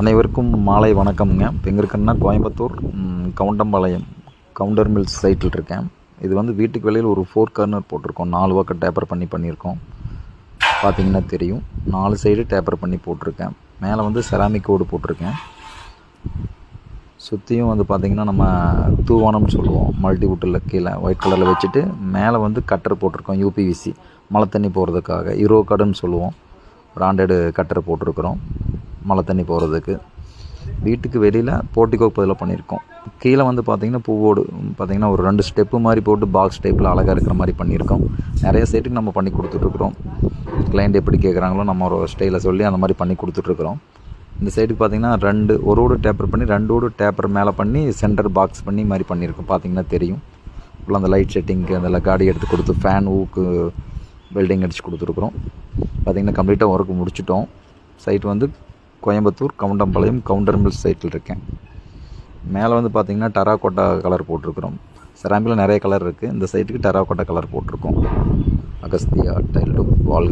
அனைவருக்கும் மாலை வணக்கம்ங்க. இப்போ எங்கே இருக்கேன்னா கோயம்புத்தூர் கவுண்டம்பாளையம் கவுண்டர் மில்ஸ் சைட்டில் இருக்கேன். இது வந்து வீட்டுக்கு வெளியில் ஒரு ஃபோர் கார்னர் போட்டிருக்கோம். நாலு பக்கம் டேப்பர் பண்ணி பண்ணியிருக்கோம். பார்த்தீங்கன்னா தெரியும். நாலு சைடு டேப்பர் பண்ணி போட்டிருக்கேன். மேலே வந்து செராமிக் கோடு போட்டிருக்கேன். சுற்றியும் வந்து பார்த்திங்கன்னா நம்ம தூவானம்னு சொல்லுவோம். மல்டி வுட்டில் கீழே ஒயிட் கலரில் வச்சுட்டு மேலே வந்து கட்டர் போட்டிருக்கோம் யூபிவிசி மழை தண்ணி போகிறதுக்காக ஹீரோ கார்டுன்னு சொல்லுவோம். பிராண்டடு கட்டர் போட்டிருக்கிறோம். மழை தண்ணி போகிறதுக்கு வீட்டுக்கு வெளியில் போர்ட்டிகோ பதிலாக பண்ணியிருக்கோம். கீழே வந்து பார்த்திங்கன்னா பூவோடு பார்த்திங்கன்னா ஒரு ரெண்டு ஸ்டெப்பு மாதிரி போட்டு பாக்ஸ் டைப்பில் அழகாக இருக்கிற மாதிரி பண்ணியிருக்கோம். நிறைய சைட்டுக்கு நம்ம பண்ணி கொடுத்துட்ருக்குறோம். கிளைண்ட் எப்படி கேட்குறாங்களோ நம்ம ஒரு ஸ்டைலில் சொல்லி அந்த மாதிரி பண்ணி கொடுத்துட்ருக்குறோம். இந்த சைடுக்கு பார்த்திங்கன்னா ரெண்டு ஒரு டேப்பர் பண்ணி ரெண்டோடு டேப்பர் மேலே பண்ணி சென்டர் பாக்ஸ் பண்ணி மாதிரி பண்ணியிருக்கோம். பார்த்தீங்கன்னா தெரியும். ஃபுல்லாக அந்த லைட் செட்டிங்க்கு அந்த காடி எடுத்து கொடுத்து ஃபேன் ஊக்கு வெல்டிங் அடித்து கொடுத்துருக்குறோம். பார்த்திங்கன்னா கம்ப்ளீட்டாக ஒர்க் முடிச்சிட்டோம். சைட் வந்து கோயம்புத்தூர் கவுண்டம்பாளையம் கவுண்டர் மில் சைட்டில் இருக்கேன். மேலே வந்து பார்த்தீங்கன்னா டெராகோட்டா கலர் போட்டிருக்கிறோம். செராமிக்கில் நிறைய கலர் இருக்குது இந்த சைட்டுக்கு டெராகோட்டா கலர் போட்டிருக்கோம். அகஸ்தியா டைல்டு வால்